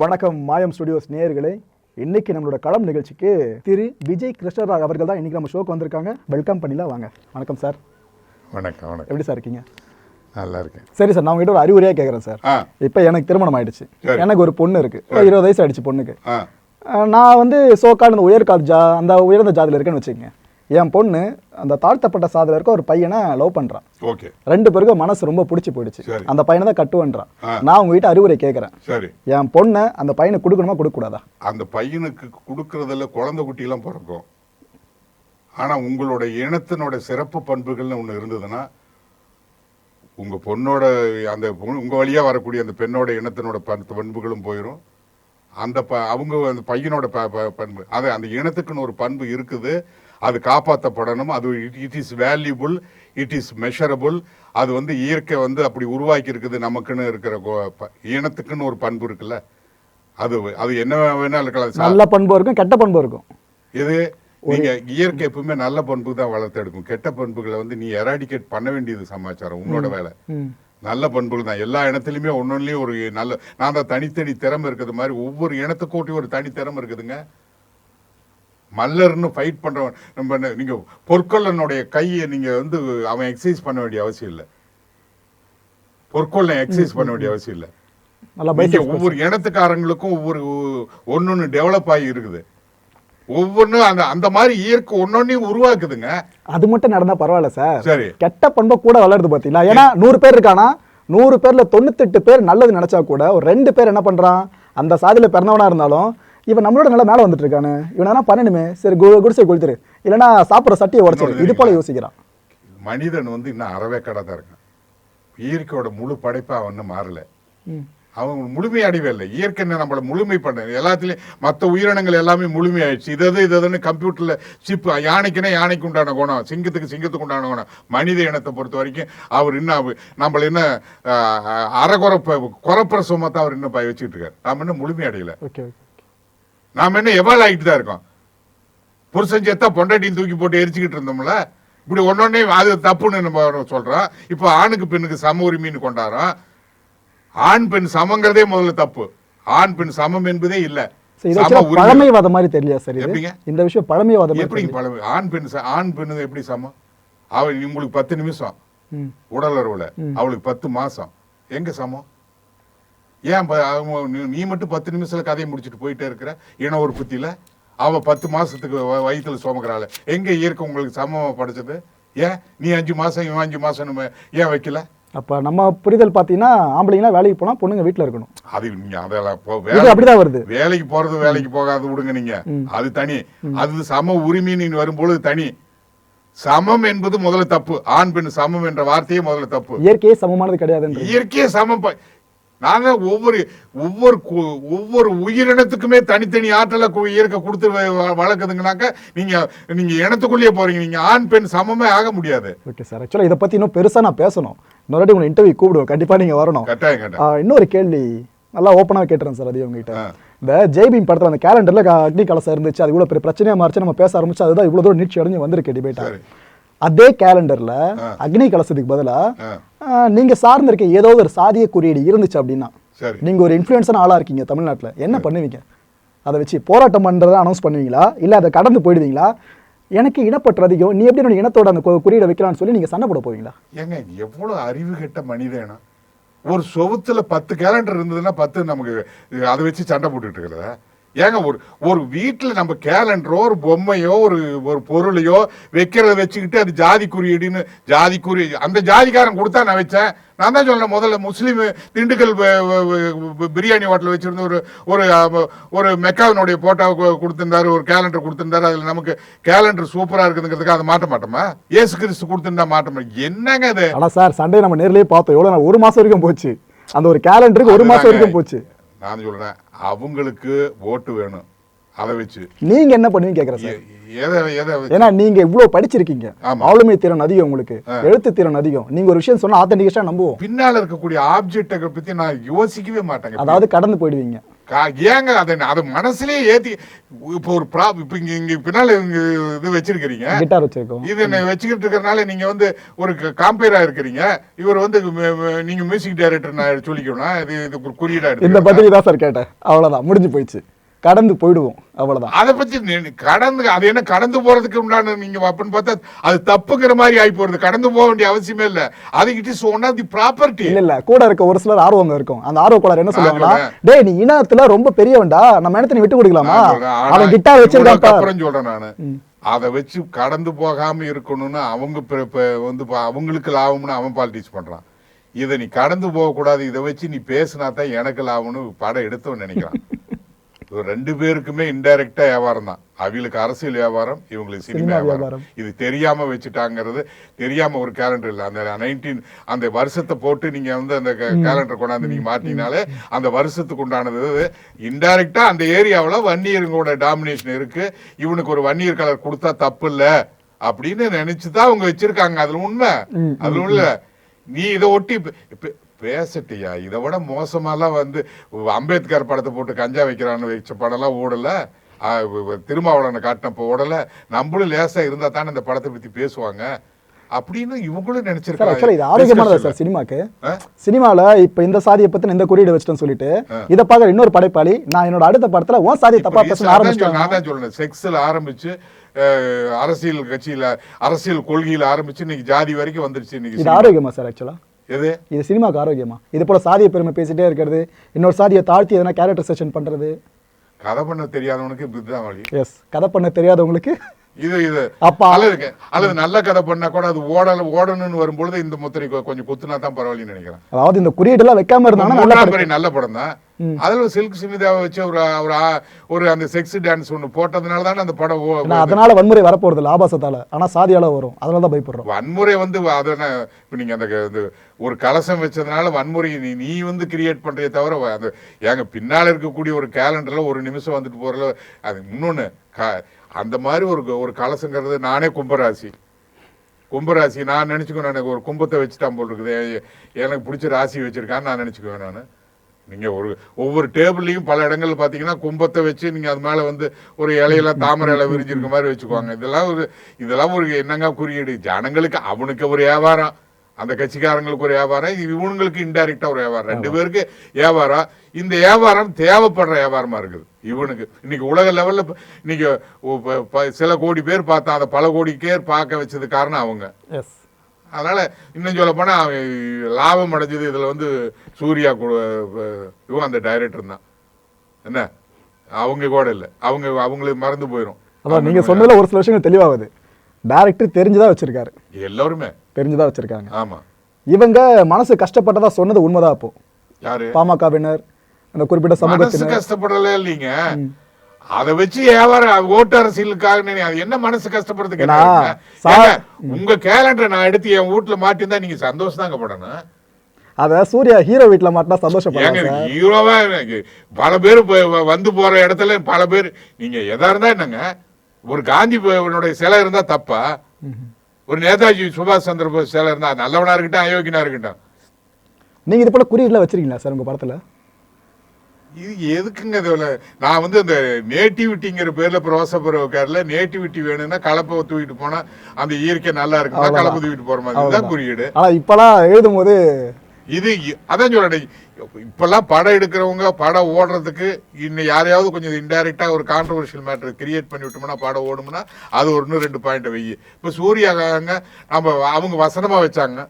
வணக்கம் மாயம் ஸ்டுடியோஸ் நேயர்களே. இன்னைக்கு நம்மளோட களம் நிகழ்ச்சிக்கு திரு விஜய் கிருஷ்ணராவ் அவர்கள் தான் இன்னைக்கு நம்ம ஷோக்கு வந்திருக்காங்க. வெல்கம் பண்ணிலாம் வாங்க. வணக்கம் சார். வணக்கம் வணக்கம். எப்படி சார் இருக்கீங்க? நல்லா இருக்கேன். சரி சார் நான் உங்ககிட்ட ஒரு அறிவுரையா கேட்குறேன் சார். இப்போ எனக்கு திருமணம் ஆயிடுச்சு. எனக்கு ஒரு பொண்ணு இருக்கு. இருபது வயசு ஆயிடுச்சு பொண்ணுக்கு. நான் வந்து சோக்கால் இந்த உயர்கால் ஜா அந்த உயர்ந்த ஜாதியில் இருக்கேன்னு வச்சுக்கோங்க. என் பொண்ணு அந்த தாழ்த்தப்பட்ட சாதியில் இருக்க ஒரு பையனை லவ் பண்றான் ஓகே ரெண்டு பேருக்கும் மனசு ரொம்ப பிடிச்சி போயிடுச்சு. அந்த பையனை தான் கட்டுவன்றான். நான் உங்ககிட்ட அறிவுரை கேட்குறேன் சரி. என் பொண்ணை அந்த பையனுக்கு கொடுக்கணுமா கொடுக்கக்கூடாதா? அந்த பையனுக்கு கொடுக்கறதுல குழந்தை குட்டியெல்லாம் பிறக்கும். ஆனா உங்களோட இனத்தினோட சிறப்பு பண்புகள்னு ஒண்ணு இருந்ததுன்னா உங்க பொண்ணோட அந்த பொண்ணு- உங்க வழியா வரக்கூடிய அந்த பெண்ணோட இனத்தினோட பண்- பண்புகளும் போயிடும் அந்த ப அவங்க அந்த பையனோட பண்பு அது அந்த இனத்துக்குன்னு ஒரு பண்பு இருக்குது. அது காப்பாற்றப்படணும் அது it is valuable it is measurable அது வந்து இயற்கை வந்து அப்படி உருவாக்கி இருக்குது நமக்குன்னு இருக்கிற இனத்துக்குன்னு ஒரு பண்பு இருக்குல்ல. அது அது என்ன வேணா இருக்கலாம். நல்ல பண்பு இருக்கும் கெட்ட பண்பு இருக்கும். இது நீங்க இயற்கை எப்பவுமே நல்ல பண்பு தான் வளர்த்தெடுக்கும் கெட்ட பண்புகளை வந்து நீ எராடிகேட் பண்ண வேண்டியது சமாச்சாரம் உன்னோட வேலை. நல்ல பண்புகள் தான். எல்லா இனத்துலயுமே ஒன்னொன்னுலயும் ஒரு நல்ல நான் தான் தனித்தனி திறமை இருக்குது மாதிரி ஒவ்வொரு இனத்துக்கூட்டி ஒரு தனி திறமை இருக்குதுங்க. மல்லர்னு ஃபைட் பண்றவன் நம்ம என்ன- நீங்க பொற்கொள்ளனுடைய கையை நீங்க வந்து அவன் எக்ஸசைஸ் பண்ண வேண்டிய அவசியம் இல்லை. பொற்கொள்ளன் எக்ஸசைஸ் பண்ண வேண்டிய அவசியம் இல்லை. நல்லா ஒவ்வொரு இனத்துக்காரங்களுக்கும் ஒவ்வொரு ஒன்னொன்னு டெவலப் ஆகி இருக்குது. ஒவ்வொன்றும் அந்த அந்த மாதிரி இயற்கை ஒன்னொன்னையும் உருவாக்குதுங்க. அது மட்டும் நடந்தா பரவாயில்ல சார் சரி. கெட்ட பண்பை கூட வளருது பாத்தீங்களா? ஏன்னா நூறு பேர் இருக்கானா? நூறு பேர்ல தொண்ணூத்தெட்டு பேர் நல்லது நினைச்சா கூட ஒரு ரெண்டு பேர் என்ன பண்றான்? அந்த சாதியில பிறந்தவனா இருந்தாலும் இவன் நம்மளோட நல்லா மேல வந்துட்டு இருக்கானு இவன் என்ன பண்ணணுமே சரி கு- குடிசை கொளுத்துரு. இல்லைன்னா சாப்பிட்ற சட்டியை உடச்சிரு. இது போல யோசிக்கிறான். மனிதன் வந்து இன்னும் அறவே கடை தான் இருக்கான். இயற்கையோட முழு படைப்பா அவன் இன்னும் மாறல. அவன் முழுமை அடைவே இல்லை இயற்கை நம்மள முழுமை பண்ண எல்லாத்துலயும் மற்ற உயிரினங்கள் எல்லாமே முழுமையாயிடுச்சு இது இது இது இதுன்னு கம்ப்யூட்டர்ல சிப் யானைக்குன்னா யானைக்கு உண்டான குணம். சிங்கத்துக்கு சிங்கத்துக்கு உண்டான குணம். மனித இனத்தை பொறுத்த வரைக்கும் அவர் இன்னும் நம்மள இன்னும் அறகுறை குறப்பிரசவமா தான் அவர் இன்னும் வச்சுட்டு இருக்காரு. நாம இன்னும் முழுமை அடையல. ஓகே. நாம என்ன எவால் ஆகிட்டு தான் இருக்கோம். புருஷன் செத்தா பொண்டாட்டியும் தூக்கி போட்டு எரிச்சுக்கிட்டு இருந்தோம்ல. இப்படி ஒன்னொன்னே அது தப்புன்னு நம்ம சொல்றோம். இப்போ ஆணுக்கு பெண்ணுக்கு சம உரிமைன்னு கொண்டாடுறோம். ஆண் பெண் சமங்கிறதே முதல்ல தப்பு. ஆண் பெண் சமம் என்பதே இல்ல. பழமைவாதம் மாதிரி தெரியல சார் எப்படிங்க? இந்த விஷயம் பழமைவாதம் எப்படி பல ஆண் பெண் ஆண் பெண்ணு எப்படி சமம்? அவள் உங்களுக்கு பத்து நிமிஷம். உடல் உறவுல அவளுக்கு பத்து மாசம். எங்க சமம்? ஏன் நீ- மட்டும் பத்து நிமிஷத்துல கதையை முடிச்சுட்டு போயிட்டே இருக்கிற இன உற்பத்தியில? அவ பத்து மாசத்துக்கு வ- வயித்துல சுமக்கிறாள். எங்க இயற்கை உங்களுக்கு சமமா படைச்சது? ஏன்? நீ அஞ்சு மாசம் இவன் அஞ்சு மாசம் நம்ம ஏன் வைக்கல? அப்ப நம்ம புரிதல் பாத்தீங்கன்னா ஆம்பளைங்களா வேலைக்கு போனா பொண்ணுங்க வீட்ல இருக்கணும். அது நீங்க அதெல்லாம் போ- வேலை- அப்படிதான் வருது. வேலைக்கு போறது வேலைக்கு போகாது விடுங்க நீங்க. அது தனி. அது சம உரிமைன்னு வரும்பொழுது தனி. சமம் என்பது முதல்ல தப்பு. ஆண் பெண் சமம் என்ற வார்த்தையே முதல்ல தப்பு. இயற்கையே சமமானது கிடையாதுன்ற இயற்கையே சமம் நாங்க ஒவ்வொரு ஒவ்வொரு ஒவ்வொரு உயிரினத்துக்குமே தனித்தனி ஆற்றலை இயற்கை கொடுத்து வளர்க்குதுங்கனாக்க நீங்க நீங்க இனத்துக்குள்ளேயே போறீங்க. நீங்க ஆண் பெண் சமமே ஆக முடியாது. Okay sir. ஆக்சுவலாக இதை பத்தி இன்னும் பெருசா நான் பேசணும். இன்னொரு உங்களை இன்டர்வியூ கூப்பிடுவோம் கண்டிப்பா நீங்க வரணும். இன்னொரு கேள்வி நல்லா ஓப்பனாக கேட்டுறேன் சார் அதையும் உங்ககிட்ட. இந்த ஜெய்பீம் படத்துல அந்த கேலண்டர்ல அக்னி கலசம் இருந்துச்சு. அது இவ்வளவு பெரிய பிரச்சனையா மாறிச்சு. நம்ம பேச ஆரம்பிச்சு அதுதான் இவ்வளவு தூரம் நீட்சி அடைஞ்சு வந்திருக்கு டிபேட்டா சரி. அதே கேலண்டர்ல அக்னி கலசத்துக்கு பதிலா நீங்க சார்ந்து இருக்க ஏதோ ஒரு சாதிய குறியீடு இருந்துச்சு அப்படின்னா நீங்க ஒரு இன்ஃப்ளூயன்ஸான ஆளா இருக்கீங்க தமிழ்நாட்டுல. என்ன பண்ணுவீங்க? அதை வச்சு போராட்டம் பண்றதை அனௌன்ஸ் பண்ணுவீங்களா? இல்ல அதை கடந்து போயிடுவீங்களா? எனக்கு இனப்பற்று அதிகம். நீ எப்படி என்னோட இனத்தோட அந்த குறியீடை வைக்கலாம்னு சொல்லி நீங்க சண்டை போட போவீங்களா? ஏங்க எவ்வளவு அறிவு கெட்ட மனிதனா? ஒரு சொவுத்துல பத்து கேலண்டர் இருந்ததுன்னா பத்து நமக்கு அதை வச்சு சண்டை போட்டுட்டு இருக்கிறதா? ஏங்க ஒரு ஒரு வீட்டுல நம்ம கேலண்டரோ ஒரு பொம்மையோ ஒரு ஒரு பொருளையோ வைக்கிறத வச்சுக்கிட்டு அது ஜாதி குறியீடுன்னு ஜாதி குறி அந்த ஜாதிக்காரன் கொடுத்தா நான் வச்சேன். நான் தான் சொன்னேன் முதல்ல முஸ்லீம் திண்டுக்கல் பிரியாணி ஹோட்டல் வச்சிருந்த ஒரு ஒரு ஒரு மெக்காவினுடைய போட்டோ கொடுத்திருந்தாரு ஒரு கேலண்டர் கொடுத்திருந்தாரு அதுல நமக்கு கேலண்டர் சூப்பரா இருக்குதுங்கிறதுக்கு அதை மாட்ட மாட்டோமா? ஏசு கிறிஸ்து கொடுத்திருந்தா மாட்ட மாட்டோம்? என்னங்க இது? ஆனா சார் சண்டே நம்ம நேர்லயே பார்த்தோம். எவ்வளவு நாள்? ஒரு மாசம் வரைக்கும் போச்சு. அந்த ஒரு கேலண்டருக்கு ஒரு அதுதாங்க. வரைக்கும் போச்சு. நான் சொல்றேன் அவங்களுக்கு ஓட்டு வேணும். அதை வச்சு. நீங்க என்ன பண்ணுவீங்க கேக்குறேன் சார்? ஏன்னா நீங்க இவ்வளவு படிச்சிருக்கீங்க. ஆளுமை திறன் அதிகம் உங்களுக்கு. எழுத்து திறன் அதிகம். நீங்க ஒரு விஷயம் சொன்னா ஆத்தன்டிகேஷா நம்புவோம். பின்னால இருக்கக்கூடிய ஆப்ஜெக்டை பத்தி நான் யோசிக்கவே மாட்டேங்க. அதாவது கடந்து போயிடுவீங்க. ஏங்க அதை அதை மனசுலயே ஏத்தி இப்போ ஒரு ப்ரா இப்போ இங்க இங்க பின்னால இங்க இது வச்சிருக்கிறீங்க. கிட்டார் வச்சிருக்கோம். இது என்ன வச்சுக்கிட்டு இருக்கறனால நீங்க வந்து ஒரு காம்பேரா இருக்கிறீங்க. இவர் வந்து நீங்க மியூசிக் டைரக்டர் நான் சொல்லிக்கணும் இது இது குறியீடா இந்த பதிலுக்கு தான் சார் கேட்டேன். அவ்வளவுதான் முடிஞ்சு போயிடுச்சு. கடந்து போயிடுவோம். அவ்வளவுதான். அதை பத்தி கடந்து அது என்ன கடந்து போறதுக்கு உண்டான நீங்க அப்படின்னு பார்த்தா அது தப்புங்கிற மாதிரி ஆகி போறது. கடந்து போக வேண்டிய அவசியமே இல்ல. அது it is one of the property இல்ல இல்ல. கூட இருக்க ஒரு சிலர் ஆர்வங்க இருக்கும். அந்த ஆர்வ கோளாறு என்ன சொல்லுவாங்கன்னா. டேய் நீ இனத்துல ரொம்ப பெரியவன்டா. நம்ம இனத்தை விட்டு கொடுக்கலாமா? அவன் கிட்டார் வச்சிருக்கான். அப்புறம் சொல்றேன் நானு. அதை வச்சு கடந்து போகாம இருக்கணும்னு அவங்க வந்து அவங்களுக்கு லாபம்னு அவன் பாலிடிக்ஸ் பண்றான். இதை நீ கடந்து போக கூடாது இதை வச்சு நீ பேசினா தான் எனக்கு லாபம்னு படம் எடுத்தவன் நினைக்கிறான். இது ரெண்டு பேருக்குமே இன்டைரக்டா வியாபாரம் தான். அவங்களுக்கு அரசியல் வியாபாரம் இவங்களுக்கு சினிமா வியாபாரம். இது தெரியாம வச்சுட்டாங்கிறது தெரியாம ஒரு கேலண்டர் இல்ல. அந்த நைன்டீன் அந்த வருஷத்தை போட்டு நீங்க வந்து அந்த கேலண்டர் கொண்டாந்து நீங்க மாட்டினாலே அந்த வருஷத்துக்கு உண்டானது இன்டைரக்டா அந்த ஏரியாவுல வன்னியர்களோட டாமினேஷன் இருக்கு. இவனுக்கு ஒரு வன்னியர் கலர் கொடுத்தா தப்பு இல்ல அப்படின்னு நினைச்சுதான் அவங்க வச்சிருக்காங்க. அதுல உண்மை. அதுல உள்ள நீ இதை ஒட்டி பேசட்டியா? இதை விட மோசமாலாம் வந்து அம்பேத்கர் படத்தை போட்டு கஞ்சா வைக்கிறான்னு வச்ச படம்லாம் ஓடல. திருமாவளவனை காட்டினப்ப ஓடல. நம்மளும் லேசா இருந்தா தானே இந்த படத்தை பத்தி பேசுவாங்க. அப்படின்னு இவங்களும் சார் ஆக்சுவலா இது ஆரோக்கியமானதா சார் நினைச்சிருக்காங்க சினிமாக்கு? சினிமால இப்ப இந்த சாதியை பத்தி இந்த குறியீடு வச்சிட்டேன்னு சொல்லிட்டு இத பாக்குற இன்னொரு படைப்பாளி நான் என்னோட அடுத்த படத்துல உன் சாதியை தப்பா பேச ஆரம்பிச்சிட்டாங்க நான் தான் சொல்றேன். செக்ஸ்ல ஆரம்பிச்சு அரசியல் கட்சியில அரசியல் கொள்கையில ஆரம்பிச்சு இன்னைக்கு ஜாதி வரைக்கும் வந்துருச்சு இன்னைக்கு இது. ஆரோக்கியமா சார் ஆக்சுவலா எது? இது சினிமாக்கு ஆரோக்கியமா? இது போல சாதிய பெருமை பேசிட்டே இருக்கிறது. இன்னொரு சாதியை தாழ்த்தி எதனா கேரக்டர் செஷன் பண்றது. கதை பண்ண தெரியாதவனுக்கு வழி. எஸ் கதை பண்ண தெரியாதவங்களுக்கு இது இது. அல்லது அல்லது நல்ல கதை பண்ணா கூட அது ஓடல ஓடணும்னு வரும்பொழுது இந்த முத்திரை கொஞ்சம் குத்துனா தான் பரவாயில்லன்னு நினைக்கிறேன். அதாவது இந்த குறியீடு எல்லாம் வைக்காம இருந்தாங்கன்னா நல்ல படம். பிறை நல்ல படம் தான். அதுல சில்க் சிமிதாவை வச்சு ஒரு ஒரு ஒரு அந்த செக்ஸ் டான்ஸ் ஒண்ணு போட்டதுனால தானே அந்த படம் அதனால வன்முறை வரப்போறது இல்ல ஆபாசத்தால. ஆனா சாதியால வரும். அதனால தான் பயப்படுறோம். வன்முறை வந்து அது என்ன இப்ப நீங்க அந்த ஒரு கலசம் வச்சதுனால வன்முறை நீ நீ வந்து கிரியேட் பண்றதே தவிர அந்த ஏங்க பின்னால இருக்கக்கூடிய ஒரு கேலண்டர்ல ஒரு நிமிஷம் வந்துட்டு போறல அது இன்னொன்னு அந்த மாதிரி ஒரு ஒரு கலசங்கிறது நானே கும்பராசி. கும்பராசி நான் நினைச்சுக்குவேன் எனக்கு ஒரு கும்பத்தை வச்சுட்டான் போல் இருக்குது எனக்கு பிடிச்ச ராசி வச்சிருக்கான்னு நான் நினைச்சுக்குவேன் நான். நீங்க ஒரு ஒவ்வொரு டேபிள்லயும் பல இடங்கள்ல பாத்தீங்கன்னா கும்பத்தை வச்சு நீங்க அது மேல வந்து ஒரு இலையெல்லாம் தாமரை இலை விரிஞ்சிருக்க மாதிரி வச்சுக்குவாங்க. இதெல்லாம் ஒரு இதெல்லாம் ஒரு என்னங்க குறியீடு? ஜனங்களுக்கு அவனுக்கு ஒரு வியாபாரம். அந்த கட்சிக்காரங்களுக்கு ஒரு வியாபாரம் இவனுங்களுக்கு இன்டைரக்டா ஒரு வியாபாரம். ரெண்டு பேருக்கு வியாபாரம் இந்த வியாபாரம் தேவைப்படுற வியாபாரமா இருக்குது. இவனுக்கு இன்னைக்கு உலக லெவல்ல இன்னைக்கு சில கோடி பேர் பார்த்தா அந்த பல கோடி பேர் பார்க்க வச்சது காரணம் அவங்க. எஸ் அதனால இன்னும் சொல்ல போனா லாபம் அடைஞ்சது இதுல வந்து சூர்யா இவன் அந்த டைரக்டர் தான். என்ன? அவங்க கூட இல்ல. அவங்க அவங்களுக்கு மறந்து போயிரும். அதான் நீங்க சொன்னதுல ஒரு சில விஷயங்கள் தெளிவாகுது. டைரக்டர் தெரிஞ்சுதான் வச்சிருக்காரு. எல்லாருமே. தெரிஞ்சுதான் வச்சிருக்காங்க. ஆமா. இவங்க மனசு கஷ்டப்பட்டதா சொன்னது உண்மைதான் அப்போ. யாரு? பாமகவினர் அந்த குறிப்பிட்ட சமூகத்தினர். கஷ்டப்படல இல்லைங்க. அத வச்சு வியாபாரம் ஓட்டு அரசியலுக்காக அது என்ன மனசு கஷ்டப்படுறதுக்கு உங்க கேலண்டரை நான் எடுத்து என் வீட்டுல மாட்டிருந்தா நீங்க சந்தோஷம் தாங்க படணும். அத சூர்யா ஹீரோ வீட்ல மாட்டினா சந்தோஷப்படுறாங்க ஹீரோவா பல பேர் வந்து போற இடத்துல பல பேர் நீங்க எதா இருந்தா என்னங்க? ஒரு காந்தி சிலை இருந்தா தப்பா? ஒரு நேதாஜி சுபாஷ் சந்திர போஸ் சிலை இருந்தா நல்லவனா இருக்கட்டும் அயோக்கியனா இருக்கட்டும். நீங்க இது போல குறியீடுல வச்சிருக்கீங்களா சார் உங்க படத்துல? இது எதுக்குங்க இதுல நான் வந்து இந்த நேட்டிவிட்டிங்கிற பேர்ல ரோசபுரவுக்காரில் நேட்டிவிட்டி வேணும்னா கலப்பை தூக்கிட்டு போனா அந்த இயற்கை நல்லா இருக்குன்னா. கலப்பை தூக்கிட்டு போற மாதிரி இதுதான் குறியீடு. ஆனா இப்பெல்லாம் எழுதும் போது இது அதான் சொல்றேன். இப்பெல்லாம் படம் எடுக்கிறவங்க படம் ஓடுறதுக்கு இன்னும் யாரையாவது கொஞ்சம் இன்டைரக்டா ஒரு கான்ட்ரவர்ஷியல் மேட்டர் கிரியேட் பண்ணி விட்டோம்னா படம் ஓடும்னா அது இன்னும் ரெண்டு பாயிண்ட் வெயி. இப்ப சூர்யாங்க நம்ம அவங்க வசனமா வச்சாங்க.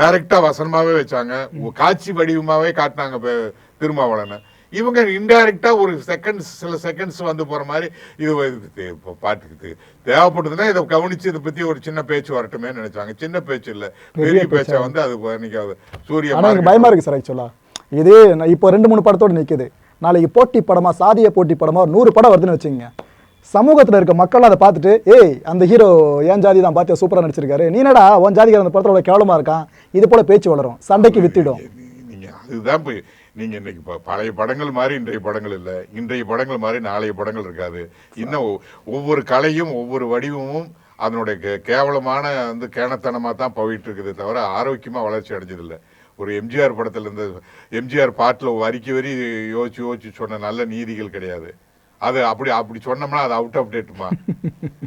டைரக்டா வசனமாவே வச்சாங்க. காட்சி வடிவமாவே காட்டினாங்க இப்ப திருமாவளவனை. இவங்க இன்டைரக்டா ஒரு செகண்ட்ஸ் சில செகண்ட்ஸ் வந்து போற மாதிரி இது பாட்டுக்கு தேவைப்படுதுன்னா இதை கவனிச்சு இதை பத்தி ஒரு சின்ன பேச்சு வரட்டுமே நினைச்சாங்க சின்ன பேச்சு இல்ல. பெரிய பேச்சா? வந்து அது இன்னைக்கு சூரிய பயமா இருக்கு சார் ஆக்சுவலா இது இப்போ ரெண்டு மூணு படத்தோட நிக்குது. நாளைக்கு போட்டி படமா சாதிய போட்டி படமா ஒரு நூறு படம் வருதுன்னு வச்சுங்க சமூகத்துல இருக்க மக்கள் அதை பார்த்துட்டு ஏய் அந்த ஹீரோ என் ஜாதி தான் பார்த்து சூப்பரா நடிச்சிருக்காரு? நீ என்னடா உன் ஜாதிக்கார அந்த படத்தோட கேவலமா இருக்கான்? இது போல பேச்சு வளரும். சண்டைக்கு வித்திடும். அதுதான் போய் நீங்க இன்னைக்கு இப்போ பழைய படங்கள் மாதிரி இன்றைய படங்கள் இல்லை. இன்றைய படங்கள் மாதிரி நாளைய படங்கள் இருக்காது. இன்னும் ஒவ்வொரு கலையும் ஒவ்வொரு வடிவமும் அதனுடைய கே- கேவலமான வந்து கேணத்தனமாக தான் போயிட்டு இருக்குது தவிர ஆரோக்கியமாக வளர்ச்சி அடைஞ்சது ஒரு எம்ஜிஆர் படத்துல இருந்த எம்ஜிஆர் பாட்டில் வரிக்கு வரி யோசிச்சு யோசிச்சு சொன்ன நல்ல நீதிகள் கிடையாது. அது அப்படி அப்படி சொன்னோம்னா அது அவுட் ஆஃப் டேட்டுமா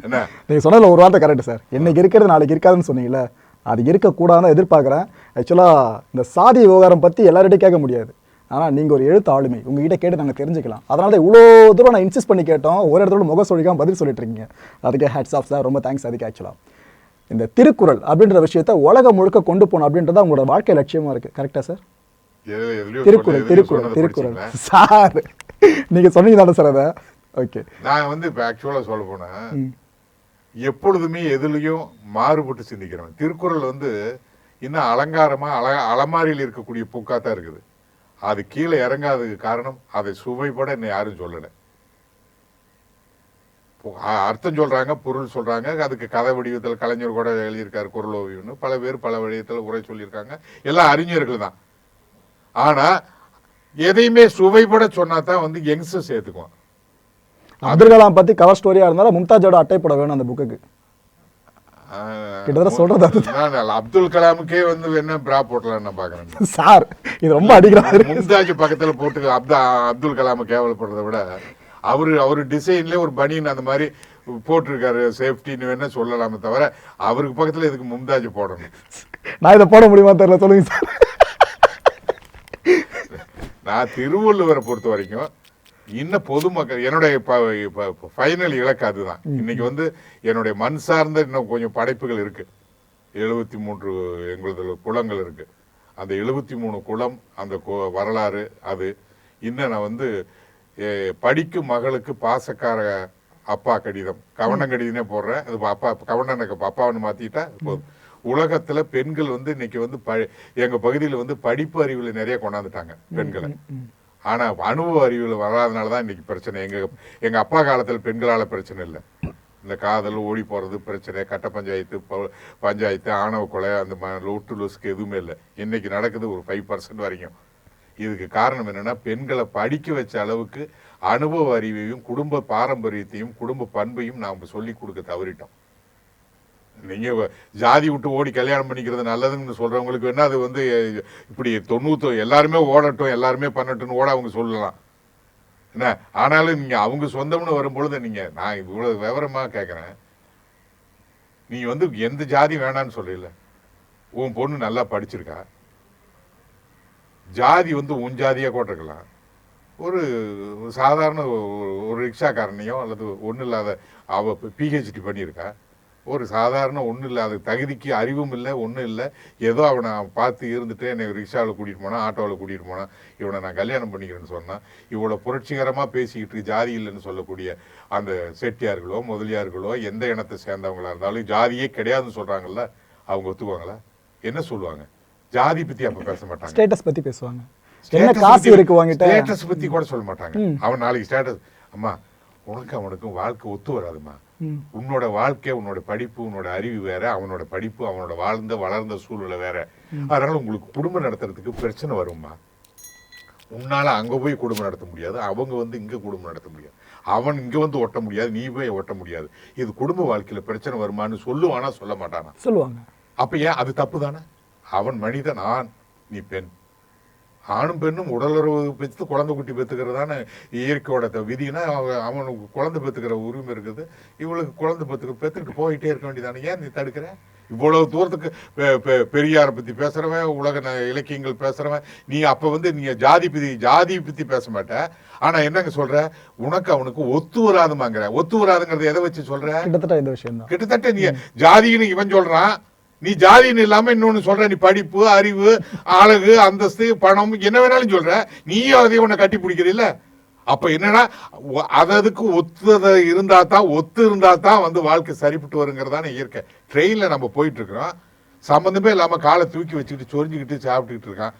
என்ன? நீங்க சொன்னதுல ஒரு வார்த்தை கரெக்ட் சார் இன்னைக்கு இருக்கிறது நாளைக்கு இருக்காதுன்னு சொன்னீங்களே அது இருக்கக்கூடாதுன்னு எதிர்பார்க்குறேன். ஆக்சுவலாக இந்த சாதி விவகாரம் பற்றி எல்லார்கிட்டையும் கேட்க முடியாது. ஆனால் நீங்கள் ஒரு எழுத்து ஆளுமை. உங்ககிட்ட கேட்டு நாங்கள் தெரிஞ்சுக்கலாம். அதனால தான் இவ்வளோ தூரம் நான் இன்சிஸ்ட் பண்ணி கேட்டோம். ஒரு இடத்துல முக சொல்லிக்காம பதில் சொல்லிட்டு இருக்கீங்க. அதுக்கு ஹேட்ஸ் ஆஃப் சார் ரொம்ப தேங்க்ஸ் அதுக்கு ஆக்சுவலாக இந்த திருக்குறள் அப்படின்ற விஷயத்த உலகம் முழுக்க கொண்டு போகணும் அப்படின்றது உங்களோட வாழ்க்கை லட்சியமா இருக்கு. கரெக்டா சார் திருக்குறள் திருக்குறள் திருக்குறள்? சார் நீங்க சொன்னீங்க தானே சார் அதை? ஓகே நான் வந்து இப்ப ஆக்சுவலா சொல்ல போனேன் எப்பொழுதுமே எதுலயும் மாறுபட்டு சிந்திக்கிறவன். திருக்குறள் வந்து இன்னும் அலங்காரமா அல அலமாரியில் இருக்கக்கூடிய பூக்காத்தான் இருக்குது. அது கீழே இறங்காததுக்கு காரணம் அதை சுவைப்பட இன்னும் யாரும் சொல்லலை. அர்த்தம் சொல்றாங்க பொருள் சொல்றாங்க அதுக்கு கதை வடிவத்தில் கலைஞர் கூட எழுதியிருக்காரு குரல் ஓவியம்னு பல பேர் பல வடிவத்தில் உரை சொல்லியிருக்காங்க. எல்லாம் அறிஞர்கள் தான். ஆனா எதையுமே சுவைப்பட சொன்னா தான் வந்து யங்ஸ்டர்ஸ் ஏத்துக்குவான். அப்துல் கலாம் பத்தி கவர் ஸ்டோரியா இருந்தாலும் மும்தாஜோட அட்டைப்பட வேணும் அந்த புக்குக்கு கிட்டத்தட்ட சொல்றது அப்துல் கலாமுக்கே வந்து என்ன பிரா போட்டலாம் நான் பாக்குறேன். சார் இது ரொம்ப அடிக்கிறாரு மும்தாஜ் பக்கத்துல போட்டு அப்தா அப்துல் கலாம கேவலப்படுறதை விட அவரு அவரு டிசைன்ல ஒரு பனியன் அந்த மாதிரி போட்டிருக்காரு சேஃப்டின்னு வேணா சொல்லலாமே தவிர அவருக்கு பக்கத்துல இதுக்கு மும்தாஜ் போடணும்? நான் இதை போட முடியுமா தெரியல சொல்லுங்க சார். நான் திருவள்ளுவரை பொறுத்த வரைக்கும் இன்னும் பொதுமக்கள் என்னுடைய ஃபைனல் இலக்கு அதுதான். இன்னைக்கு வந்து என்னுடைய மண் சார்ந்த இன்னும் கொஞ்சம் படைப்புகள் இருக்கு. எழுபத்தி மூன்று எங்களது குளங்கள் இருக்கு. அந்த எழுபத்தி மூணு குளம் அந்த வரலாறு அது. இன்னும் நான் வந்து படிக்கும் மகளுக்கு பாசக்கார அப்பா கடிதம். கவனம் கடிதமே போடுறேன். அது அப்பா கவனனுக்கு அப்பான்னு மாத்திட்டா போதும். உலகத்துல பெண்கள் வந்து இன்னைக்கு வந்து ப- எங்க பகுதியில் வந்து படிப்பு அறிவுல நிறைய கொண்டாந்துட்டாங்க பெண்களை. ஆனால் அனுபவ அறிவுல வராதனால தான் இன்றைக்கி பிரச்சனை. எங்கள் எங்கள் அப்பா காலத்தில் பெண்களால் பிரச்சனை இல்லை. இந்த காதல் ஓடி போகிறது பிரச்சனை கட்ட பஞ்சாயத்து ப- பஞ்சாயத்து ஆணவ கொலை அந்த ம- லொட்டு எதுவுமே இல்லை. இன்றைக்கி நடக்குது ஒரு ஃபைவ் பர்சன்ட் வரைக்கும். இதுக்கு காரணம் என்னென்னா பெண்களை படிக்க வச்ச அளவுக்கு அனுபவ அறிவையும் குடும்ப பாரம்பரியத்தையும் குடும்ப பண்பையும் நாம் சொல்லி கொடுக்க தவறிட்டோம். நீங்கள் ஜாதி விட்டு ஓடி கல்யாணம் பண்ணிக்கிறது நல்லதுன்னு சொல்கிறவங்களுக்கு வேணால் அது வந்து இப்படி தொண்ணூற்று எல்லாருமே ஓடட்டும் எல்லாருமே பண்ணட்டும்னு ஓட அவங்க சொல்லலாம். என்ன? ஆனாலும் நீங்கள் அவங்க சொந்தம்னு வரும்பொழுது நீங்கள் நான் இவ்வளோ விவரமாக கேட்குறேன் நீங்கள் வந்து எந்த ஜாதி வேணான்னு சொல்லல உன் பொண்ணு நல்லா படிச்சிருக்கா. ஜாதி வந்து உன் ஜாதியாக கூட ஒரு சாதாரண ஒரு- ரிக்ஷாக்காரனையோ அல்லது ஒன்றும் இல்லாத அவ பிஹெச்டி பண்ணியிருக்கா. ஒரு சாதாரண ஒன்றும் இல்லாத தகுதிக்கு அறிவும் இல்லை ஒன்றும் இல்லை. ஏதோ அவனை பார்த்து இருந்துட்டு என்னை ரிக்ஷாவில் கூட்டிகிட்டு போனான் ஆட்டோவில் கூட்டிகிட்டு போனான். இவனை நான் கல்யாணம் பண்ணிக்கிறேன்னு சொன்னான். இவ்வளோ புரட்சிகரமாக பேசிக்கிட்டு ஜாதி இல்லைன்னு சொல்லக்கூடிய அந்த செட்டியார்களோ முதலியார்களோ எந்த இனத்தை சேர்ந்தவங்களா இருந்தாலும் ஜாதியே கிடையாதுன்னு சொல்கிறாங்கல்ல அவங்க ஒத்துக்குவாங்களா? என்ன சொல்லுவாங்க? ஜாதி பற்றி அப்போ பேச மாட்டாங்க. ஸ்டேட்டஸ் பத்தி பேசுவாங்க. என்ன காசு இருக்கு வாங்கிட்ட ஸ்டேட்டஸ் பத்தி கூட சொல்ல மாட்டாங்க. அவன் நாளைக்கு ஸ்டேட்டஸ் அம்மா உனக்கு அவனுக்கும் வாழ்க்கை ஒத்து வராதும்மா. ம். உன்னோட வாழ்க்கை உன்னோட படிப்பு உன்னோட அறிவு வேற அவனோட படிப்பு அவனோட வாழ்ந்த வளர்ந்த சூழ்நிலை வேற. அதனால உங்களுக்கு குடும்பம் நடத்துறதுக்கு பிரச்சனை வரும்மா. உன்னால அங்க போய் குடும்பம் நடத்த முடியாது அவங்க வந்து இங்க குடும்பம் நடத்த முடியாது. அவன் இங்க வந்து ஒட்ட முடியாது நீ போய் ஒட்ட முடியாது. இது குடும்ப வாழ்க்கையில பிரச்சனை வருமான்னு சொல்லுவானா சொல்ல மாட்டானா? சொல்லுவாங்க. அப்ப ஏன்? அது தப்பு தானே? அவன் மனிதன் ஆண் நீ பெண். ஆணும் பெண்ணும் உடலுறவு பெற்று குழந்தை குட்டி பெற்றுக்கிறதான இயற்கையோட விதினா அவ- அவனுக்கு குழந்தை பெற்றுக்கிற உரிமை இருக்குது. இவளுக்கு குழந்தை பெற்றுக்க பெற்றுக்கிட்டு போயிட்டே இருக்க வேண்டியதானே? ஏன் நீ தடுக்கிற? இவ்வளவு தூரத்துக்கு பெரியாரை பத்தி பேசுறவன் உலக இலக்கியங்கள் பேசுறவன் நீ அப்ப வந்து நீங்க ஜாதி பத்தி ஜாதி பத்தி பேச மாட்ட. ஆனா என்னங்க சொல்ற? உனக்கு அவனுக்கு ஒத்து வராதுமாங்கிற ஒத்து வராதுங்கிறத எதை வச்சு சொல்ற? கிட்டத்தட்ட இந்த விஷயம் கிட்டத்தட்ட நீ ஜாதின்னு இவன் சொல்றான். நீ ஜாதின்னு இல்லாம இன்னொன்னு சொல்ற. நீ படிப்பு அறிவு அழகு அந்தஸ்து பணம் என்ன வேணாலும் சொல்ற. நீயும் அதை உன்னை கட்டி பிடிக்கிறீல்ல அப்ப என்னன்னா அததுக்கு ஒத்து இருந்தா தான் ஒத்து இருந்தா தான் வந்து வாழ்க்கை சரிப்பட்டு வருங்கிறதான இயற்கை. ட்ரெயின்ல நம்ம போயிட்டு இருக்கிறோம் சம்பந்தமே இல்லாம காலை தூக்கி வச்சுக்கிட்டு சொரிஞ்சுக்கிட்டு சாப்பிட்டுக்கிட்டு இருக்கான்.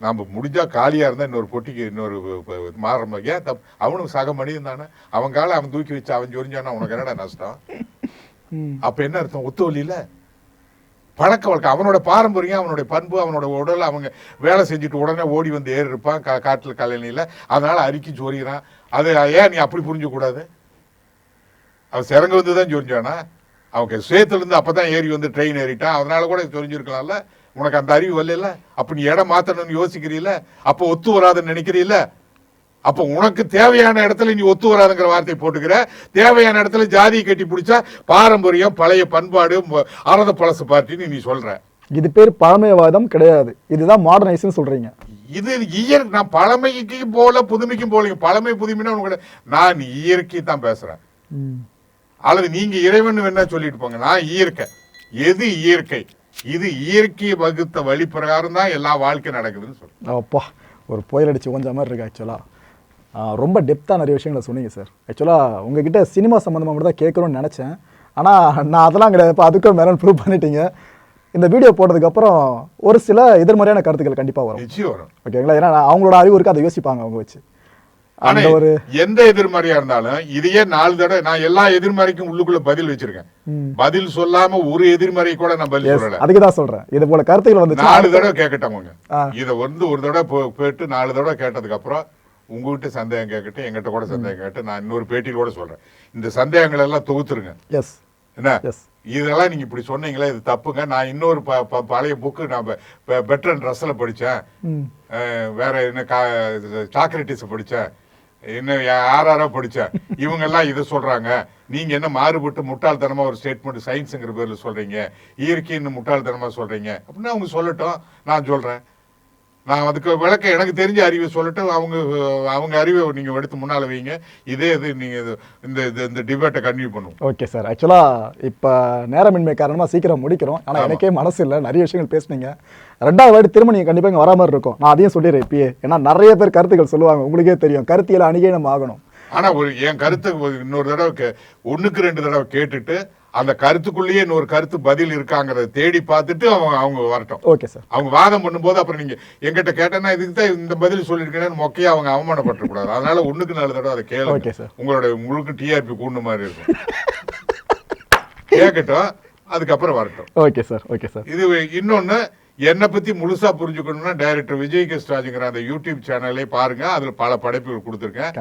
நம்ம முடிஞ்சா காலியா இருந்தா இன்னொரு பொட்டிக்கு இன்னொரு மாறுற ஏன் தப்பு அவனும் சக மனிதன் தானே. அவன் காலை அவன் தூக்கி வச்சு அவன் சொரிஞ்சானா உனக்கு என்னடா நஷ்டம். அப்ப என்ன அர்த்தம்? ஒத்து வழியில? பழக்க வழக்கம். அவனோட பாரம்பரியம் அவனுடைய பண்பு அவனோட உடல் அவங்க வேலை செஞ்சுட்டு உடனே ஓடி வந்து ஏறி இருப்பான் கா காட்டில் கலைநில அதனால அரிக்கி சொரிகிறான் அது ஏன் நீ அப்படி புரிஞ்சக்கூடாது அவன் சிறங்க வந்து தான் சொரிஞ்சானா? அவங்க சேத்துலேருந்து அப்போ தான் ஏறி வந்து ட்ரெயின் ஏறிட்டான். அதனால கூட சொரிஞ்சிருக்கலாம்ல உனக்கு அந்த அறிவு வரல அப்போ நீ இடம் மாற்றணும்னு யோசிக்கிறீல்ல அப்போ ஒத்து வராதுன்னு நினைக்கிறீல்ல அப்ப உனக்கு தேவையான இடத்துல நீ ஒத்து வராதுங்கிற வார்த்தை போட்டுக்கிற. தேவையான இடத்துல ஜாதியை கட்டி பிடிச்சா பாரம்பரியம் பழைய பண்பாடு அறத பழசு பார்ட்டின்னு நீ சொல்ற. இது பேர் பழமைவாதம் கிடையாது. இதுதான் மாடர்னைஸ்னு சொல்றீங்க. இது இயற் நான் பழமைக்கு போல புதுமைக்கும் போல பழமை புதுமைன்னா உனக்கு. நான் இயற்கை தான் பேசுறேன். அல்லது நீங்க இறைவன் வேணா சொல்லிட்டு போங்க. நான் இயற்கை. எது இயற்கை? இது இயற்கையை வகுத்த வழி பிரகாரம் தான் எல்லா வாழ்க்கை நடக்குதுன்னு சொல்றேன். அப்பா ஒரு புயல் அடிச்சு கொஞ்ச மாதிரி இருக்கு ஆக்சுவலாக ரொம்ப டெப்த்தாக நிறைய விஷயங்களை சொன்னீங்க சார் ஆக்சுவலாக உங்ககிட்ட சினிமா சம்மந்தமாக மட்டும் தான் கேட்கணும்னு நினச்சேன். ஆனால் நான் அதெல்லாம் கிடையாது. இப்போ அதுக்கும் மேலே ப்ரூவ் பண்ணிட்டீங்க. இந்த வீடியோ போட்டதுக்கப்புறம் ஒரு சில எதிர்மறையான கருத்துக்கள் கண்டிப்பாக வரும். ஓகேங்களா ஏன்னா அவங்களோட அறிவு இருக்கு அதை யோசிப்பாங்க அவங்க வச்சு. அந்த ஒரு எந்த எதிர்மறையா இருந்தாலும் இதையே நாலு தடவை நான் எல்லா எதிர்மறைக்கும் உள்ளுக்குள்ள பதில் வச்சிருக்கேன். பதில் சொல்லாம ஒரு எதிர்மறை கூட நான் பதில் சொல்லல. அதுக்கு தான் சொல்கிறேன் இது போல கருத்துக்கள் வந்துச்சு நாலு தடவை கேட்கட்டவங்க. இத வந்து ஒரு தடவை போயிட்டு நாலு தடவை கேட்டதுக்கு அப்புறம் உங்ககிட்ட சந்தேகம் கேட்கட்டு எங்கிட்ட கூட சந்தேகம் கேட்டு நான் இன்னொரு பேட்டியில் கூட சொல்றேன். இந்த சந்தேகங்கள் எல்லாம் தொகுத்துருங்க. எஸ் என்ன? இதெல்லாம் நீங்க இப்படி சொன்னீங்களே இது தப்புங்க. நான் இன்னொரு ப- பழைய புக்கு நான் பெட்டர் ட்ரெஸ்ல படிச்சேன். ம். அஹ் வேற என்ன சாக்ரட்டிஸ் படிச்சேன். இன்னும் யாராரோ படிச்சேன். இவங்க எல்லாம் இதை சொல்றாங்க. நீங்க என்ன மாறுபட்டு முட்டாள்தனமா ஒரு ஸ்டேட்மெண்ட் சயின்ஸுங்கிற பேர்ல சொல்றீங்க? இயற்கைன்னு முட்டாள்தனமா சொல்றீங்க? அப்படின்னு அவங்க சொல்லட்டும். நான் சொல்றேன். நான் அதுக்கு விளக்க எனக்கு தெரிஞ்ச அறிவை சொல்லட்டும் அவங்க அவங்க அறிவை நீங்க எடுத்து முன்னால வைங்க. இதே இது நீங்க இது- இந்த இது- இந்த டிபேட்டை கன்டினியூ பண்ணுவோம். ஓகே சார் ஆக்சுவலாக இப்போ நேரமின்மை காரணமாக சீக்கிரம் முடிக்கிறோம். ஆனால் எனக்கே மனசு இல்லை. நிறைய விஷயங்கள் பேசுனீங்க. ரெண்டாவது வாட்டி திரும்ப நீங்கள் கண்டிப்பாக இங்கே வரா மாதிரி இருக்கும். நான் அதையும் சொல்லிடுறேன் இப்பயே. ஏன்னா நிறைய பேர் கருத்துக்கள் சொல்லுவாங்க. உங்களுக்கே தெரியும். கருத்தியல் அணுகே நம்ம ஆகணும். ஆனா ஒரு என் கருத்தை ஒரு இன்னொரு தடவை கே- ஒண்ணுக்கு ரெண்டு தடவை கேட்டுட்டு அந்த கருத்துக்குள்ளேயே இன்னொரு கருத்து பதில் இருக்காங்கிறத தேடி பார்த்துட்டு அவங்க அவங்க வரட்டும். ஓகே சார் அவங்க வாதம் பண்ணும்போது அப்புறம் நீங்க எங்கிட்ட கேட்டேன்னா இதுக்கு தான் இந்த பதில் சொல்லியிருக்கேன்னு மொக்கையா அவங்க அவமானப்பட்டு கூடாது அதனால ஒண்ணுக்கு நாலு தடவை அதை கேளுங்க. Sir. உங்களோட உங்களுக்கு டிஆர்பி கூண்டு மாதிரி இருக்கும். கேட்கட்டும் அதுக்கப்புறம் வரட்டும். ஓகே சார் ஓகே சார் இது இன்னொன்னு என்னை பத்தி முழுசா புரிஞ்சுக்கணும்னா டைரக்டர் விஜய் கிருஷ்ணராஜுங்கிற அந்த யூடியூப் சேனலே பாருங்க. அதுல பல படைப்புகள் கொடுத்துருக்கேன்.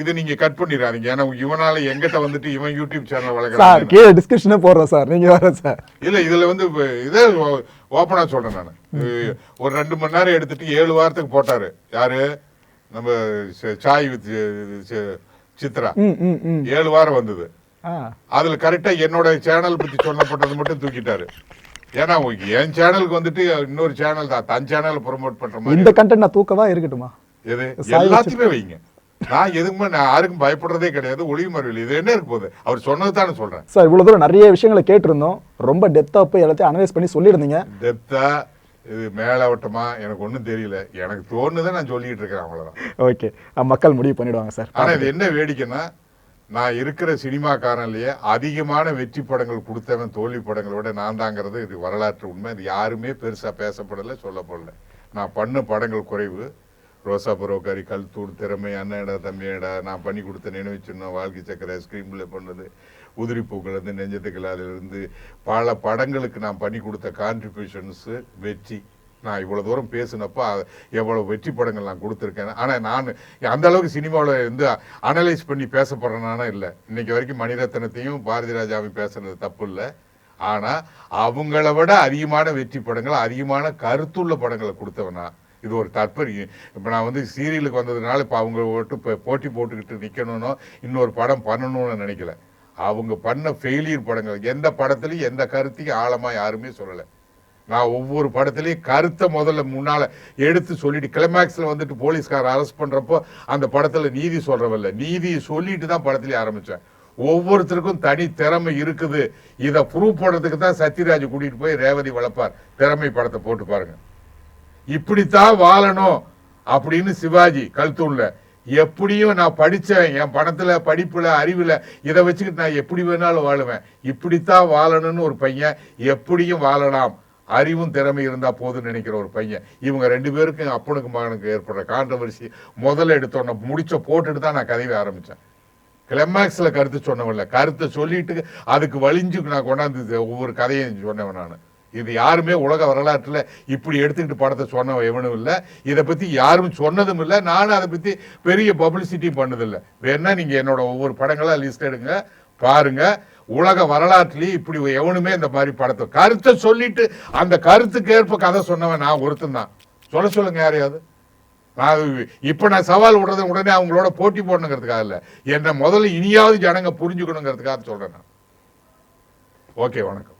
இது நீங்க கட் பண்ணிடாதீங்க. ஏன்னா இவனால எங்கிட்ட வந்துட்டு இவன் யூடியூப் சேனல் வளர்க்குறான். கீழே போடுறோம் சார். நீங்க வர சார். இல்ல இதுல வந்து இதே ஓப்பனா சொல்றேன் நான். ஒரு ரெண்டு மணி நேரம் எடுத்துட்டு ஏழு வாரத்துக்கு போட்டாரு. யாரு? நம்ம சாய் வித் சித்ரா. ஏழு வாரம் வந்தது. அதுல கரெக்டா என்னோட சேனல் பத்தி சொல்லப்பட்டது மட்டும் தூக்கிட்டாரு. ஏன்னா என் சேனலுக்கு வந்துட்டு இன்னொரு சேனல் தான். தன் சேனல் ப்ரோமோட் பண்ற மாதிரி இந்த கண்டென்ட் நான் தூக்கவா இருக்கட்டுமா? எது? எல்லாத்தையுமே வைங்க. நான் எதுக்குமே நான் யாருக்கும் பயப்படுறதே கிடையாது. ஒளிவு மறைவில் இது என்ன இருக்கு போகுது? அவர் சொன்னது தானே சொல்றேன். சார் இவ்வளவு தூரம் நிறைய விஷயங்களை கேட்டிருந்தோம். ரொம்ப டெப்த்தாக போய் எல்லாத்தையும் அனலைஸ் பண்ணி சொல்லியிருந்தீங்க. டெப்தா இது மேலோட்டமா எனக்கு ஒண்ணும் தெரியல. எனக்கு தோணுதை நான் சொல்லிட்டு இருக்கிறேன் அவ்வளவுதான். ஓகே மக்கள் முடிவு பண்ணிடுவாங்க சார். ஆனா இது என்ன வேடிக்கைன்னா நான் இருக்கிற சினிமாக்காரன்லயே அதிகமான வெற்றி படங்கள் கொடுத்தவன் தோல்வி படங்களோட நான் தாங்கிறது இது வரலாற்று உண்மை. இது யாருமே பெருசாக பேசப்படலை சொல்லப்படல. நான் பண்ண படங்கள் குறைவு. ரோசா புரோக்காரி கல்தூர் திறமை அண்ணடா தம்பியடா நான் பண்ணி கொடுத்த நினைவு சின்னம் வாழ்க்கை சக்கரை ஸ்கிரீன்ல பண்ணது உதிரி பூக்கள் இருந்து நெஞ்சத்துக்கள் பல படங்களுக்கு நான் பண்ணி கொடுத்த கான்ட்ரிபியூஷன்ஸு வெற்றி. நான் இவ்வளோ தூரம் பேசினப்ப எவ்வளோ வெற்றி படங்கள் நான் கொடுத்துருக்கேன். ஆனால் நான் அந்த அளவுக்கு சினிமாவில் வந்து அனலைஸ் பண்ணி பேசப்படுறேனானா இல்லை. இன்னைக்கு வரைக்கும் மணிரத்னத்தையும் பாரதி ராஜாவையும் பேசுனது தப்பு இல்லை. ஆனால் அவங்கள விட அதிகமான வெற்றி படங்கள் அதிகமான கருத்துள்ள படங்களை கொடுத்தவனா இது ஒரு தற்பரியம் இப்போ நான் வந்து சீரியலுக்கு வந்ததுனால இப்போ அவங்க விட்டு இப்போ போட்டி போட்டுக்கிட்டு நிற்கணும்னோ இன்னொரு படம் பண்ணணும்னு நினைக்கல. அவங்க பண்ண ஃபெயிலியர் படங்கள் எந்த படத்துலையும் எந்த கருத்தையும் ஆழமாக யாருமே சொல்லலை. நான் ஒவ்வொரு படத்துலேயும் கருத்தை முதல்ல முன்னால் எடுத்து சொல்லிட்டு கிளைமேக்ஸில் வந்துட்டு போலீஸ்கார அரெஸ்ட் பண்ணுறப்போ அந்த படத்தில் நீதி சொல்கிறவில்ல நீதியை சொல்லிட்டு தான் படத்துலேயே ஆரம்பித்தேன் ஒவ்வொருத்தருக்கும் தனி திறமை இருக்குது. இதை ப்ரூவ் பண்ணுறதுக்கு தான் சத்யராஜ் கூட்டிகிட்டு போய் ரேவதி வளர்ப்பார். திறமை படத்தை போட்டு பாருங்க. இப்படித்தான் வாழணும் அப்படின்னு சிவாஜி கல்தூனில் எப்படியும் நான் படித்தேன் என் படத்தில் படிப்பில் அறிவில் இதை வச்சுக்கிட்டு நான் எப்படி வேணாலும் வாழுவேன். இப்படித்தான் வாழணும்னு ஒரு பையன் எப்படியும் வாழலாம். அறிவும் திறமை இருந்தால் போதும்னு நினைக்கிற ஒரு பையன். இவங்க ரெண்டு பேருக்கும் அப்பனுக்கு மகனுக்கு ஏற்படுற கான்ட்ரவர்சி முதல்ல எடுத்தோன்ன முடிச்ச போட்டுட்டு தான் நான் கதையை ஆரம்பித்தேன் கிளைமேக்ஸில் கருத்து சொன்னவன்ல கருத்தை சொல்லிட்டு அதுக்கு வலிஞ்சு நான் கொண்டாந்து ஒவ்வொரு கதையும் சொன்னவன் நான். இது யாருமே உலக வரலாற்றில் இப்படி எடுத்துக்கிட்டு படத்தை சொன்னவன் எவனும் இல்லை. இதை பற்றி யாரும் சொன்னதும் இல்லை. நானும் அதை பற்றி பெரிய பப்ளிசிட்டியும் பண்ணதில்லை. வேணா நீங்கள் என்னோட ஒவ்வொரு படங்களாக லிஸ்ட் எடுங்க. பாருங்கள் உலக வரலாற்றுலேயும் இப்படி எவனுமே இந்த மாதிரி படத்தை கருத்தை சொல்லிட்டு அந்த கருத்துக்கு ஏற்ப கதை சொன்னவன் நான் ஒருத்தன் தான். சொல்ல சொல்லுங்க யாரையாவது. நான் இப்போ நான் சவால் விடுறது உடனே அவங்களோட போட்டி போடணுங்கிறதுக்காக இல்லை. என்னை முதல்ல இனியாவது ஜனங்க புரிஞ்சுக்கணுங்கிறதுக்காக சொல்கிறேன் நான். ஓகே வணக்கம்.